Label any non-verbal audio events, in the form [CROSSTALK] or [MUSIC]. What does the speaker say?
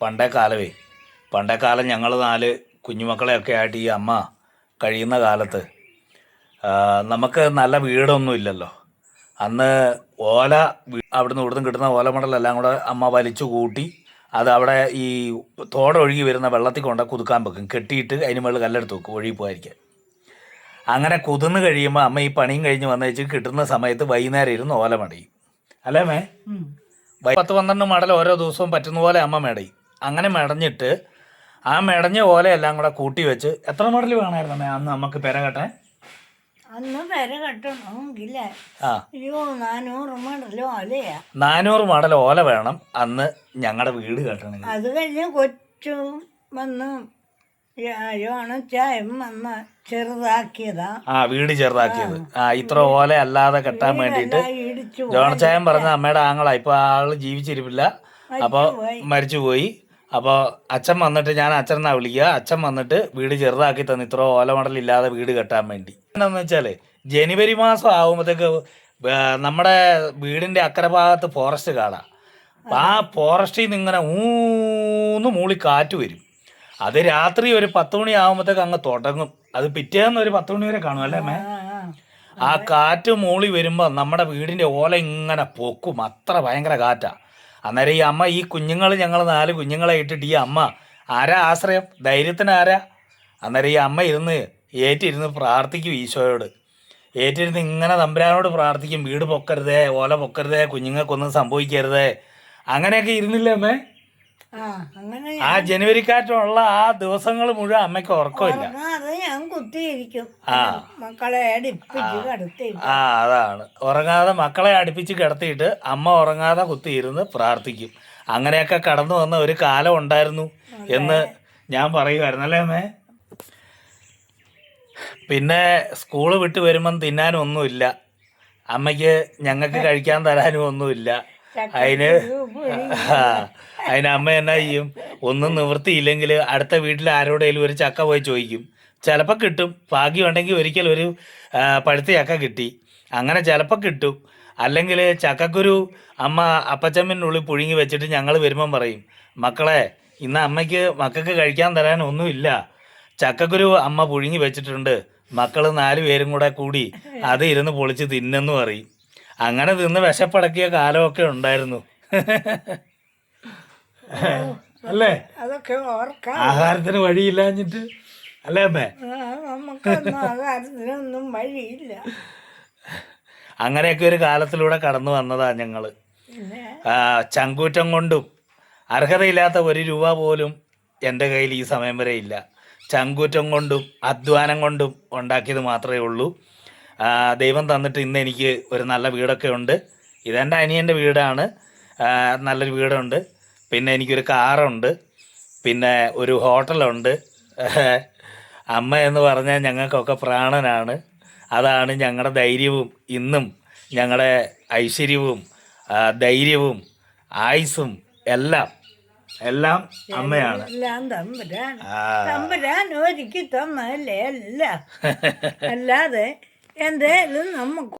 പണ്ടേ കാലമേ പണ്ടേ കാലം ഞങ്ങൾ നാല് കുഞ്ഞുമക്കളെയൊക്കെ ആയിട്ട് ഈ അമ്മ കഴിയുന്ന കാലത്ത് നമുക്ക് നല്ല വീടൊന്നും ഇല്ലല്ലോ. അന്ന് ഓല അവിടുന്ന് ഇവിടുന്ന് കിട്ടുന്ന ഓലമടലെല്ലാം കൂടെ അമ്മ വലിച്ചു കൂട്ടി അത് അവിടെ ഈ തോടൊഴുകി വരുന്ന വെള്ളത്തിൽ കൊണ്ട് കുതുക്കാൻ വെക്കും. കെട്ടിയിട്ട് അതിന് മുകളിൽ കല്ലെടുത്ത് വെക്കും ഒഴുകി പോകാതിരിക്കാൻ അങ്ങനെ കുതിർന്ന് കഴിയുമ്പോൾ അമ്മ ഈ പണിയും കഴിഞ്ഞ് വന്നേച്ച് കിട്ടുന്ന സമയത്ത് വൈകുന്നേരം ഇരുന്ന് ഓല മടയും. അല്ലേ മേ പത്ത് പന്ത്രണ്ട് മടൽ ഓരോ ദിവസവും പറ്റുന്ന പോലെ അമ്മ മെടയും. അങ്ങനെ മെടഞ്ഞിട്ട് ആ മെടഞ്ഞ ഓലയെല്ലാം കൂടെ കൂട്ടി വെച്ച് എത്ര മടൽ വേണമായിരുന്നു അമ്മ? അന്ന് നമുക്ക് പെര കെട്ടാൻ? അന്ന് പെര കെട്ടണമെങ്കിൽ നാനൂറ് മടൽ ഓല വേണം അന്ന് ഞങ്ങളുടെ വീട് കെട്ടണം അത് കഴിഞ്ഞ് കൊച്ചു വന്ന് ചെറുതാക്കിയതാ. ആ വീട് ചെറുതാക്കിയത്. ആ ഇത്ര ഓല അല്ലാതെ കെട്ടാൻ വേണ്ടിയിട്ട് ജോണച്ചായൻ പറഞ്ഞ അമ്മയുടെ ആങ്ങളാ ഇപ്പൊ ആൾ ജീവിച്ചിരിപ്പില്ല. അപ്പൊ മരിച്ചുപോയി അപ്പോൾ അച്ഛൻ വന്നിട്ട് ഞാൻ അച്ഛൻ എന്നാ വിളിക്കുക. അച്ഛൻ വന്നിട്ട് വീട് ചെറുതാക്കി തന്നു. ഇത്ര ഓല മടൽ ഇല്ലാതെ വീട് കെട്ടാൻ വേണ്ടി. എന്താന്ന് വെച്ചാൽ ജനുവരി മാസം ആകുമ്പോഴത്തേക്ക് നമ്മുടെ വീടിന്റെ അക്കരഭാഗത്ത് ഫോറസ്റ്റ് കാടാ. ആ ഫോറസ്റ്റിൽ നിന്ന് ഇങ്ങനെ ഊന്ന് മൂളി കാറ്റ് വരും. അത് രാത്രി ഒരു പത്ത് മണി ആകുമ്പോഴത്തേക്ക് അങ്ങ് തുടങ്ങും. അത് പിറ്റേന്ന് ഒരു പത്ത് മണി വരെ കാണും അല്ലേ മേ ആ, കാറ്റ് മൂളി വരുമ്പോൾ നമ്മുടെ വീടിന്റെ ഓല ഇങ്ങനെ പൊക്കും. അത്ര ഭയങ്കര കാറ്റാ. അന്നേരം ഈ അമ്മ ഈ കുഞ്ഞുങ്ങൾ ഞങ്ങൾ നാല് കുഞ്ഞുങ്ങളെ ഇട്ടിട്ട് ഈ അമ്മ ആരാ ആശ്രയം? ധൈര്യത്തിന് ആരാ? അന്നേരം ഈ അമ്മ ഇരുന്ന് ഏറ്റിരുന്ന് പ്രാർത്ഥിക്കും ഈശോയോട്. ഏറ്റിരുന്ന് ഇങ്ങനെ തമ്പുരാനോട് പ്രാർത്ഥിക്കും. വീട് പൊക്കരുതേ ഓല പൊക്കരുതേ കുഞ്ഞുങ്ങൾക്കൊന്നും സംഭവിക്കരുതേ. അങ്ങനെയൊക്കെ ഇരുന്നില്ലേ അമ്മേ? ആ അങ്ങനെ ആ ജനുവരി കാറ്റുള്ള ആ ദിവസങ്ങൾ മുഴുവൻ അമ്മയ്ക്ക് ഉറക്കമില്ല. ഞാൻ കുത്തിയിരിക്കും. ആ. മക്കളെ ആ. അതാണ്. ഉറങ്ങാതെ മക്കളെ അടുപ്പിച്ച് കിടത്തിയിട്ട് അമ്മ ഉറങ്ങാതെ കുത്തിയിരുന്ന് പ്രാർത്ഥിക്കും. അങ്ങനെയൊക്കെ കടന്നു വന്ന ഒരു കാലം ഉണ്ടായിരുന്നു എന്ന് ഞാൻ പറയുമായിരുന്നു അല്ലേ അമ്മേ? പിന്നെ സ്കൂൾ വിട്ട് വരുമ്പം തിന്നാനൊന്നുമില്ല. അമ്മയ്ക്ക് ഞങ്ങൾക്ക് കഴിക്കാൻ തരാനും ഒന്നുമില്ല. അതിന് [LAUGHS] അതിന് അമ്മ എന്നാ ചെയ്യും? ഒന്നും നിവൃത്തിയില്ലെങ്കിൽ അടുത്ത വീട്ടിൽ ആരോടെങ്കിലും ഒരു ചക്ക പോയി ചോദിക്കും. ചിലപ്പോൾ കിട്ടും. ഭാഗ്യമുണ്ടെങ്കിൽ ഒരിക്കൽ ഒരു പഴുത്ത ചക്ക കിട്ടി. അങ്ങനെ ചിലപ്പോൾ കിട്ടും. അല്ലെങ്കിൽ ചക്കക്കുരു അമ്മ അപ്പച്ചമ്മന്റെ ഉള്ളിൽ പുഴുങ്ങി വെച്ചിട്ട് ഞങ്ങൾ വരുമ്പം പറയും മക്കളെ ഇന്ന് അമ്മയ്ക്ക് മക്കൾക്ക് കഴിക്കാൻ തരാൻ ഒന്നുമില്ല. ചക്കക്കുരു അമ്മ പുഴുങ്ങി വെച്ചിട്ടുണ്ട്. മക്കൾ നാല് പേരും കൂടെ കൂടി അത് ഇരുന്ന് പൊളിച്ച് തിന്നെന്ന് പറയും. അങ്ങനെ തിന്ന് വിശപ്പടക്കിയ കാലമൊക്കെ ഉണ്ടായിരുന്നു. അല്ലേ? അതൊക്കെ ഓർക്കാം. ആഹാരത്തിന് വഴിയില്ലാഞ്ഞിട്ട്. അല്ലേ അമ്മേ? ആഹാരത്തിനൊന്നും നമുക്കൊന്നും വഴിയില്ല. അങ്ങനെയൊക്കെ ഒരു കാലത്തിലൂടെ കടന്നു വന്നതാ ഞങ്ങൾ. ചങ്കൂറ്റം കൊണ്ടും അർഹതയില്ലാത്ത ഒരു രൂപ പോലും എന്റെ കയ്യിൽ ഈ സമയം വരെ ഇല്ല. ചങ്കൂറ്റം കൊണ്ടും അധ്വാനം കൊണ്ടും ഉണ്ടാക്കിയത് മാത്രമേ ഉള്ളൂ. ദൈവം തന്നിട്ട് ഇന്ന് എനിക്ക് ഒരു നല്ല വീടൊക്കെ ഉണ്ട്. ഇതെന്റെ അനിയന്റെ വീടാണ്. നല്ലൊരു വീടുണ്ട്. പിന്നെ എനിക്കൊരു കാറുണ്ട്. പിന്നെ ഒരു ഹോട്ടലുണ്ട്. [LAUGHS] അമ്മ എന്ന് പറഞ്ഞാൽ ഞങ്ങൾക്കൊക്കെ പ്രാണനാണ്. അതാണ് ഞങ്ങളുടെ ധൈര്യവും. ഇന്നും ഞങ്ങളുടെ ഐശ്വര്യവും ധൈര്യവും ആയുസും എല്ലാം എല്ലാം അമ്മയാണ്. എല്ലാം തമ്പുരാൻ. തമ്പുരാൻ ഒരുക്കി തമ്മല്ലേ അല്ല [LAUGHS] അല്ലാതെ എന്തേലും നമുക്ക്